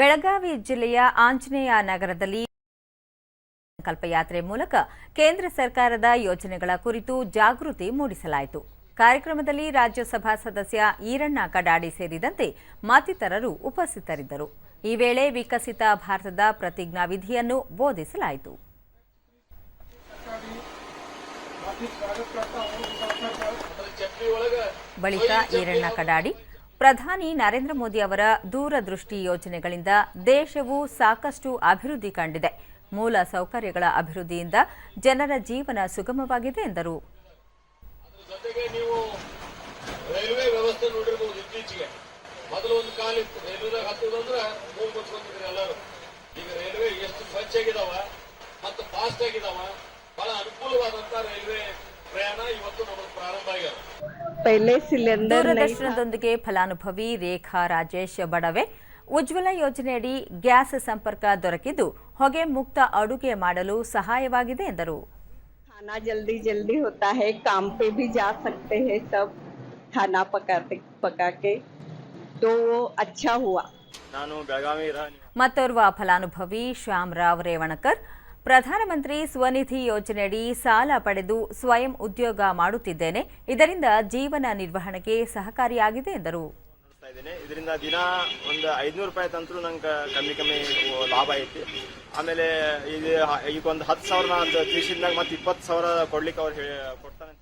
ಬೆಳಗಾವಿ ಜಿಲ್ಲೆಯ ಆಂಜನೇಯ ನಗರದಲ್ಲಿ ಸಂಕಲ್ಪಯಾತ್ರೆ ಮೂಲಕ ಕೇಂದ್ರ ಸರ್ಕಾರದ ಯೋಜನೆಗಳ ಕುರಿತು ಜಾಗೃತಿ ಮೂಡಿಸಲಾಯಿತು. ಕಾರ್ಯಕ್ರಮದಲ್ಲಿ ರಾಜ್ಯಸಭಾ ಸದಸ್ಯ ಈರಣ್ಣ ಕಡಾಡಿ ಸೇರಿದಂತೆ ಮತ್ತಿತರರು ಉಪಸ್ಥಿತರಿದ್ದರು. ಈ ವೇಳೆ ವಿಕಸಿತ ಭಾರತದ ಪ್ರತಿಜ್ಞಾ ವಿಧಿಯನ್ನು ಬೋಧಿಸಲಾಯಿತು. ಬಳಿಕ ಈರಣ್ಣ ಕಡಾಡಿ ಪ್ರಧಾನಿ ನರೇಂದ್ರ ಮೋದಿ ಅವರ ದೂರದೃಷ್ಟಿ ಯೋಜನೆಗಳಿಂದ ದೇಶವು ಸಾಕಷ್ಟು ಅಭಿವೃದ್ಧಿ ಕಂಡಿದೆ. ಮೂಲ ಸೌಕರ್ಯಗಳ ಅಭಿವೃದ್ಧಿಯಿಂದ ಜನರ ಜೀವನ ಸುಗಮವಾಗಿದೆ ಎಂದರು. ಮತ್ತು ಫಾಸ್ಟ್ ಆಗಿದಾವ, ಬಹಳ ಅನುಕೂಲವಾದಂತ ರೈಲ್ವೆ ದೂರದರ್ಶನದೊಂದಿಗೆ ಫಲಾನುಭವಿ ರೇಖಾ ರಾಜೇಶ್ ಬಡವೆ ಉಜ್ವಲ ಯೋಜನೆಯಡಿ ಗ್ಯಾಸ್ ಸಂಪರ್ಕ ದೊರಕಿದ್ದು ಹೊಗೆ ಮುಕ್ತ ಅಡುಗೆ ಮಾಡಲು ಸಹಾಯವಾಗಿದೆ ಎಂದರು खाना जल्दी जल्दी होता है काम पे भी जा सकते हैं सब खाना पकाते पका के तो वो अच्छा हुआ ನಾನು ಬೆಳಗಾವಿ ಮತ್ತೋರ್ವ ಫಲಾನುಭವಿ ಶ್ಯಾಮರಾವ್ ರೇವಣಕರ್ ಪ್ರಧಾನಮಂತ್ರಿ ಸ್ವನಿಧಿ ಯೋಜನೆಯಡಿ ಸಾಲ ಪಡೆದು ಸ್ವಯಂ ಉದ್ಯೋಗ ಮಾಡುತ್ತಿದ್ದೇನೆ. ಇದರಿಂದ ಜೀವನ ನಿರ್ವಹಣೆಗೆ ಸಹಕಾರಿಯಾಗಿದೆ, ಎಂದರು. ಇದರಿಂದ ದಿನ ಒಂದು ಐದ್ನೂರು ರೂಪಾಯಿ ತಂತ್ರ ನಂಗೆ ಕಮ್ಮಿ ಕಮ್ಮಿ ಲಾಭ ಐತಿ. ಆಮೇಲೆ ಈಗ ಒಂದು ಹತ್ತು ಸಾವಿರ ಮತ್ತೆ ಇಪ್ಪತ್ತು ಸಾವಿರ ಕೊಡ್ಲಿಕ್ಕೆ ಅವ್ರು ಹೇಳಿ ಕೊಡ್ತಾನೆ